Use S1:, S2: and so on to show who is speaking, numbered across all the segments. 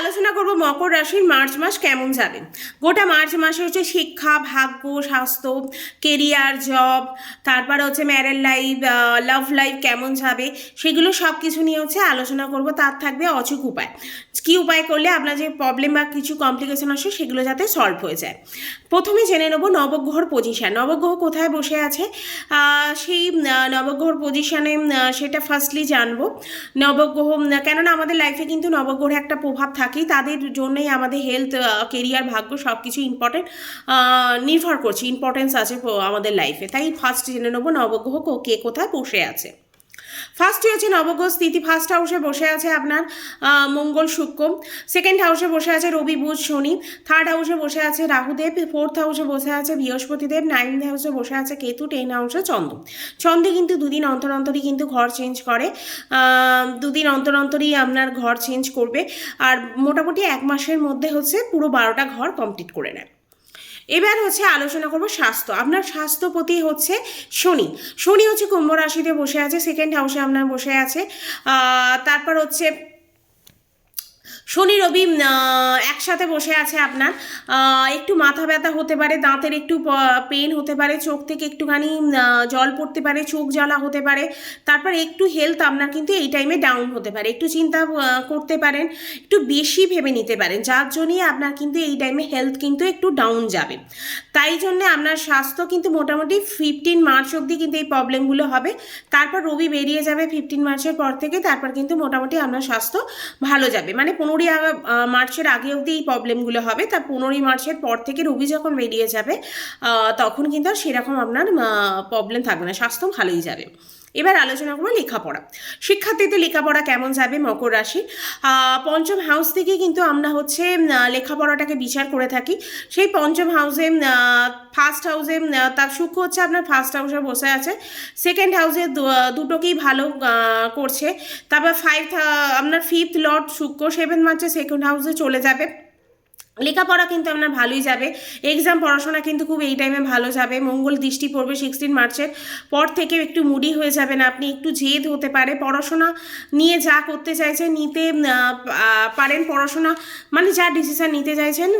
S1: আলোচনা করব মকর রাশির মার্চ মাস কেমন যাবে? গোটা মার্চ মাসে হচ্ছে শিক্ষা, ভাগ্য, স্বাস্থ্য কেরিয়ার জব তারপর হচ্ছে ম্যারেড লাইফ লাভ লাইফ কেমন যাবে, সেগুলো সব কিছু নিয়ে হচ্ছে আলোচনা করব। তার থাকবে অচুক উপায়। কী উপায় করলে আপনার যে প্রবলেম বা কিছু কমপ্লিকেশন আসে, সেগুলো যাতে সলভ হয়ে যায়। প্রথমে জেনে নেব নবগ্রহর পজিশান নবগ্রহ কোথায় বসে আছে? সেই নবগ্রহর পজিশানে সেটা ফার্স্টলি জানব। নবগ্রহ কেননা আমাদের লাইফে কিন্তু নবগ্রহের একটা প্রভাব থাকেই তাদের জন্যই আমাদের হেলথ কেরিয়ার ভাগ্য সব কিছু ইম্পর্টেন্ট নির্ভর করছে ইম্পর্টেন্স আছে আমাদের লাইফে তাই ফার্স্ট জেনে নেব, নবগ্রহ কে কোথায় বসে আছে। ফার্স্টে হচ্ছে নবগ্রহ স্থিতি ফার্স্ট হাউসে বসে আছে আপনার মঙ্গল শুক্র সেকেন্ড হাউসে বসে আছে রবি, বুধ, শনি। থার্ড হাউসে বসে আছে রাহুদেব। ফোর্থ হাউসে বসে আছে বৃহস্পতিদেব। নাইন্থ হাউসে বসে আছে কেতু। টেন হাউসে চন্দ্র। চন্দ্রে কিন্তু দুদিন অন্তর অন্তরই কিন্তু ঘর চেঞ্জ করে। দুদিন অন্তর অন্তরই আপনার ঘর চেঞ্জ করবে। আর মোটামুটি এক মাসের মধ্যে হচ্ছে পুরো বারোটা ঘর কমপ্লিট করে নেয়। এবার হচ্ছে আলোচনা করব স্বাস্থ্য। আপনার স্বাস্থ্যপতি হচ্ছে শনি। শনি হচ্ছে কুম্ভ রাশিতে বসে আছে সেকেন্ড হাউসে আপনার বসে আছে। তারপর হচ্ছে শনি রবি একসাথে বসে আছে আপনার। একটু মাথা ব্যথা হতে পারে, দাঁতের একটু পেন হতে পারে, চোখ থেকে একটুখানি জল পড়তে পারে, চোখ জ্বালা হতে পারে। তারপর একটু হেলথ আপনার কিন্তু এই টাইমে ডাউন হতে পারে। একটু চিন্তা করতে পারেন, একটু বেশি ভেবে নিতে পারেন। যার জন্যই আপনার কিন্তু এই টাইমে হেলথ কিন্তু একটু ডাউন যাবে। তাই জন্যে আপনার স্বাস্থ্য কিন্তু মোটামুটি ফিফটিন মার্চ অবধি কিন্তু এই প্রবলেমগুলো হবে। তারপর রবি বেরিয়ে যাবে ফিফটিন মার্চের পর থেকে। তারপর কিন্তু মোটামুটি আপনার স্বাস্থ্য ভালো যাবে। মানে পনেরোই মার্চের আগে অবধি এই প্রবলেমগুলো হবে। তার পনেরোই মার্চের পর থেকে রুগী যখন বেরিয়ে যাবে তখন কিন্তু আর সেরকম আপনার প্রবলেম থাকবে না। স্বাস্থ্য ভালোই যাবে। এবার আলোচনা করব লেখাপড়া। শিক্ষার্থীদের লেখাপড়া কেমন যাবে মকর রাশি? পঞ্চম হাউস থেকে কিন্তু আমরা হচ্ছে লেখাপড়াটাকে বিচার করে থাকি। সেই পঞ্চম হাউসে ফার্স্ট হাউসে তার শুক্র হচ্ছে আপনার ফার্স্ট হাউসে বসে আছে। সেকেন্ড হাউসে দুটোকেই ভালো করছে। তারপর ফাইভ আপনার ফিফথ লর্ড শুক্র সেভেন মার্চে সেকেন্ড হাউসে চলে যাবে। লেখাপড়া কিন্তু আপনার ভালোই যাবে। এক্সাম পড়াশোনা কিন্তু খুব এই টাইমে ভালো যাবে। মঙ্গল দৃষ্টি পড়বে সিক্সটিন মার্চের পর থেকে একটু মুডি হয়ে যাবেন আপনি, একটু জেদ হতে পারে। পড়াশোনা নিয়ে যা করতে চাইছেন নিতে পারেন পড়াশোনা। মানে যা ডিসিশন নিতে চাইছেন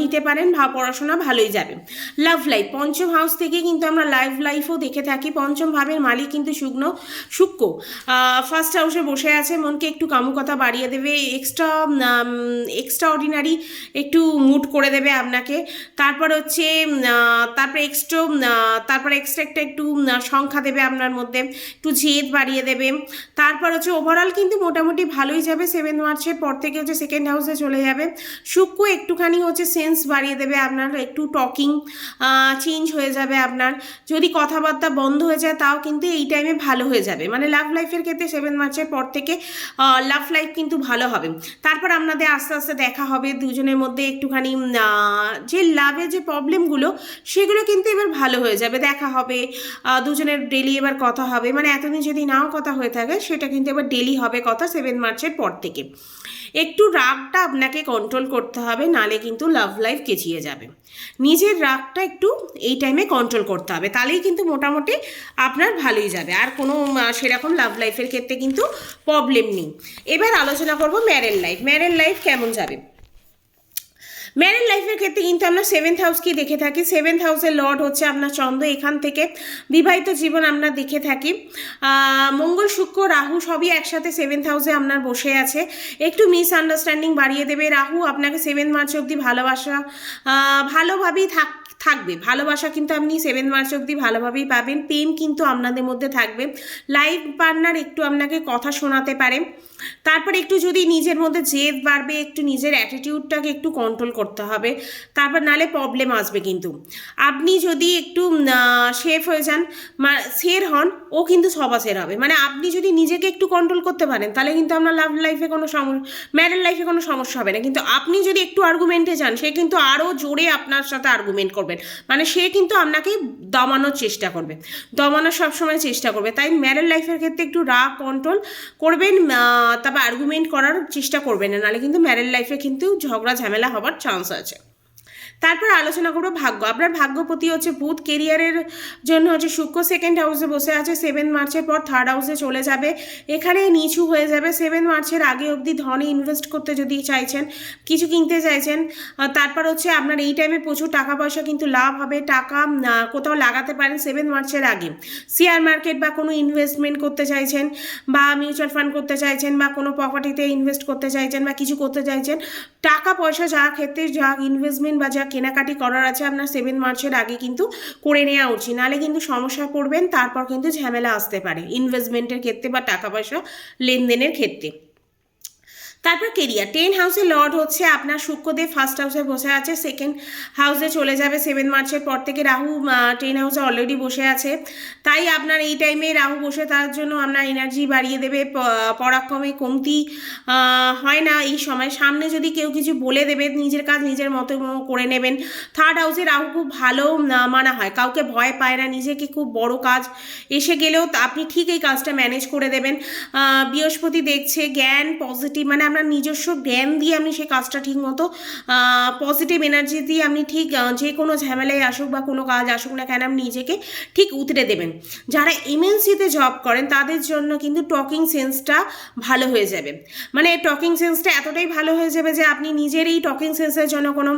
S1: নিতে পারেন, ভা, পড়াশোনা ভালোই যাবে। লাভ লাইফ পঞ্চম হাউস থেকে কিন্তু আমরা লাইভ লাইফও দেখে থাকি। পঞ্চম ভাবের মালিক কিন্তু শুকনো শুক্র। ফার্স্ট হাউসে বসে আছে, মনকে একটু কামুকতা বাড়িয়ে দেবে। এক্সট্রা এক্সট্রা অর্ডিনারি একটু মুড করে দেবে আপনাকে। তারপর হচ্ছে তারপরে এক্সট্রা তারপর এক্সট্রা একটা একটু সংখ্যা দেবে আপনার মধ্যে, একটু জেদ বাড়িয়ে দেবে। তারপর হচ্ছে ওভারঅল কিন্তু মোটামুটি ভালোই যাবে সেভেন মার্চের পর থেকে হচ্ছে সেকেন্ড হাউসে চলে যাবে। শুক্র একটুখানি হচ্ছে সেন্স বাড়িয়ে দেবে আপনার, একটু টকিং চেঞ্জ হয়ে যাবে আপনার। যদি কথাবার্তা বন্ধ হয়ে যায়, তাও কিন্তু এই টাইমে ভালো হয়ে যাবে। মানে লাভ লাইফের ক্ষেত্রে সেভেন মার্চের পর থেকে লাভ লাইফ কিন্তু ভালো হবে। তারপর আপনাদের আস্তে আস্তে দেখা হবে দুজনের মধ্যে। একটুখানি যে লাভে যে প্রবলেমগুলো সেগুলো কিন্তু এবার ভালো হয়ে যাবে। দেখা হবে দুজনের ডেলি এবার কথা হবে। মানে এতদিন যদি নাও কথা হয়ে থাকে, সেটা কিন্তু এবার ডেলি হবে কথা সেভেন মার্চের পর থেকে। একটু রাগটা আপনাকে কন্ট্রোল করতে হবে, নালে কিন্তু লাভ লাইফ কেচিয়ে যাবে। নিজের রাগটা একটু এই টাইমে কন্ট্রোল করতে হবে। তাহলেই কিন্তু মোটামুটি আপনার ভালোই যাবে। আর কোনো সেরকম লাভ লাইফের ক্ষেত্রে কিন্তু প্রবলেম নেই। এবার আলোচনা করব ম্যারেড লাইফ ম্যারেড লাইফ কেমন যাবে? ম্যারেড লাইফের ক্ষেত্রে কিন্তু আমরা সেভেন্থ হাউসকেই দেখে থাকি? সেভেন্থ হাউসের লর্ড হচ্ছে আপনার চন্দ্র। এখান থেকে বিবাহিত জীবন আমরা দেখে থাকি। মঙ্গল, শুক্র, রাহু সবই একসাথে সেভেন্থ হাউসে আপনার বসে আছে। একটু মিসআন্ডারস্ট্যান্ডিং বাড়িয়ে দেবে। রাহু আপনাকে সেভেন্থ মার্চ অবধি ভালোবাসা ভালোভাবেই থাক থাকবে। ভালোবাসা কিন্তু আপনি সেভেন মার্চ অবধি ভালোভাবেই পাবেন। প্রেম কিন্তু আপনাদের মধ্যে থাকবে। লাইফ পার্টনার একটু আপনাকে কথা শোনাতে পারে। তারপরে একটু যদি নিজের মধ্যে জেদ বাড়বে, একটু নিজের অ্যাটিটিউডটাকে একটু কন্ট্রোল করতে হবে। তারপর নালে প্রবলেম আসবে কিন্তু। আপনি যদি একটু শেফ হয়ে যান সের হন, ও কিন্তু সবাসের হবে। মানে আপনি যদি নিজেকে একটু কন্ট্রোল করতে পারেন, তাহলে কিন্তু আপনার লাভ লাইফে কোনো সমস্যা ম্যারেড লাইফে কোনো সমস্যা হবে না। কিন্তু আপনি যদি একটু আর্গুমেন্টে যান, সে কিন্তু আরও জোরে আপনার সাথে আর্গুমেন্ট করবেন। মানে সে কিন্তু আপনাকে দমানোর চেষ্টা করবে। দমানোর সবসময় চেষ্টা করবে। তাই ম্যারেড লাইফের ক্ষেত্রে একটু রাগ কন্ট্রোল করবেন তারপর আর্গুমেন্ট করার চেষ্টা করবেন না। নাহলে কিন্তু ম্যারেড লাইফে কিন্তু ঝগড়া, ঝামেলা হবার চান্স আছে। তারপর আলোচনা করব ভাগ্য। আপনার ভাগ্যপতি হচ্ছে বুধ কেরিয়ারের জন্য হচ্ছে শুক্র সেকেন্ড হাউসে বসে আছে সেভেন মার্চের পর থার্ড হাউসে চলে যাবে। এখানে নিচু হয়ে যাবে। সেভেন মার্চের আগে অবধি ধনে ইনভেস্ট করতে যদি চাইছেন, কিছু কিনতে চাইছেন তারপর হচ্ছে আপনার এই টাইমে প্রচুর টাকা পয়সা কিন্তু লাভ হবে। টাকা কোথাও লাগাতে পারেন সেভেন মার্চের আগে। শেয়ার মার্কেট বা কোনো ইনভেস্টমেন্ট করতে চাইছেন বা মিউচুয়াল ফান্ড করতে চাইছেন বা কোনো প্রপার্টিতে ইনভেস্ট করতে চাইছেন বা কিছু করতে চাইছেন, টাকা পয়সা যা ক্ষেত্রে যা ইনভেস্টমেন্ট বা যা কেনাকাটি করার আছে আপনার সেভেন মার্চের আগে কিন্তু করে নেওয়া উচিত। নাহলে কিন্তু সমস্যা পড়বেন, তারপর কিন্তু ঝামেলা আসতে পারে। ইনভেস্টমেন্টের ক্ষেত্রে বা টাকা পয়সা লেনদেনের ক্ষেত্রে। তারপর কেরিয়ার টেন হাউসে লর্ড হচ্ছে আপনার শুক্রদেব ফার্স্ট হাউসে বসে আছে সেকেন্ড হাউসে চলে যাবে সেভেন মার্চের পর থেকে রাহু টেন হাউসে অলরেডি বসে আছে। তাই আপনার এই টাইমে রাহু বসে তার জন্য আপনার এনার্জি বাড়িয়ে দেবে পরাক্রমে কমতি হয় না। এই সময় সামনে যদি কেউ কিছু বলে দেবে, নিজের কাজ নিজের মতো করে নেবেন থার্ড হাউসে রাহু খুব ভালো মানা হয়। কাউকে ভয় পায় না, নিজেকে খুব বড় কাজ এসে গেলেও আপনি ঠিক এই কাজটা ম্যানেজ করে দেবেন। বৃহস্পতি দেখছে জ্ঞান পজিটিভ মানে আপনার নিজস্ব জ্ঞান দিয়ে আপনি সেই কাজটা ঠিক মতো পজিটিভ এনার্জি দিয়ে আপনি ঠিক যে কোনো ঝামেলায় আসুক বা কোনো কাজ আসুক না কেন আপনি নিজেকে ঠিক উতরে দেবেন। যারা এমএনসিতে জব করেন তাদের জন্য কিন্তু টকিং সেন্সটা ভালো হয়ে যাবে। মানে টকিং সেন্সটা এতটাই ভালো হয়ে যাবে যে আপনি নিজের এই টকিং সেন্সের জন্য কোনো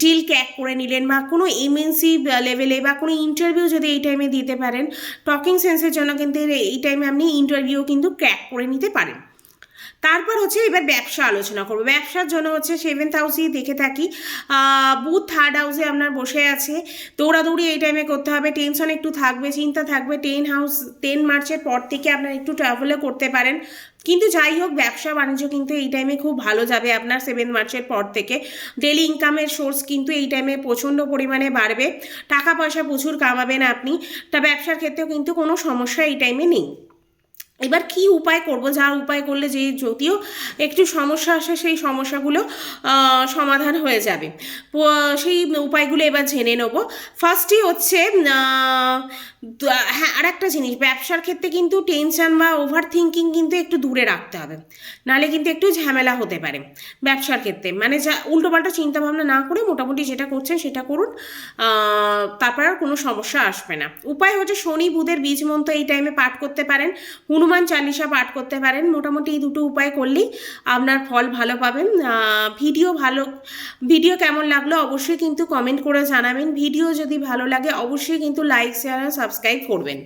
S1: ডিল ক্যাক করে নিলেন বা কোনো এমএনসি লেভেলে বা কোনো ইন্টারভিউ যদি এই টাইমে দিতে পারেন টকিং সেন্সের জন্য কিন্তু এই টাইমে আপনি ইন্টারভিউ কিন্তু ক্র্যাক করে নিতে পারেন। তারপর হচ্ছে এবার ব্যবসা আলোচনা করব। ব্যবসার জন্য হচ্ছে সেভেন্থ হাউসেই দেখে থাকি। বুথ থার্ড হাউসে আপনার বসে আছে। দৌড়াদৌড়ি এই টাইমে করতে হবে। টেনশন একটু থাকবে, চিন্তা থাকবে। টেন হাউস টেন মার্চের পর থেকে আপনার একটু ট্রাভেলও করতে পারেন। কিন্তু যাই হোক, ব্যবসা বাণিজ্য কিন্তু এই টাইমে খুব ভালো যাবে আপনার সেভেন মার্চের পর থেকে। ডেলি ইনকামের সোর্স কিন্তু এই টাইমে প্রচণ্ড পরিমাণে বাড়বে। টাকা পয়সা প্রচুর কামাবেন আপনি। তা ব্যবসার ক্ষেত্রেও কিন্তু কোনো সমস্যা এই টাইমে নেই। এবার কি উপায় করব? যা উপায় করলে যে যদিও একটু সমস্যা আসে, সেই সমস্যাগুলো সমাধান হয়ে যাবে। সেই উপায়গুলো এবার জেনে নেব। ফার্স্টই হচ্ছে হ্যাঁ আর একটা জিনিস। ব্যবসার ক্ষেত্রে কিন্তু টেনশন বা ওভার থিঙ্কিং কিন্তু একটু দূরে রাখতে হবে। নাহলে কিন্তু একটু ঝামেলা হতে পারে ব্যবসার ক্ষেত্রে। মানে যা, উল্টোপাল্টা চিন্তাভাবনা না করে মোটামুটি যেটা করছেন সেটা করুন। তারপর আর কোনো সমস্যা আসবে না। উপায় হচ্ছে শনি, বুধের বীজ মন্ত্র এই টাইমে পাঠ করতে পারেন। হনুমান চালিসা পাঠ করতে পারেন। মোটামুটি এই দুটো উপায় করলেই আপনার ফল ভালো পাবেন। ভিডিও ভালো, ভিডিও কেমন লাগল অবশ্যই কিন্তু কমেন্ট করে জানাবেন। ভিডিও যদি ভালো লাগে, অবশ্যই কিন্তু লাইক শেয়ার আর সাবস্ক্রাইব করবেন।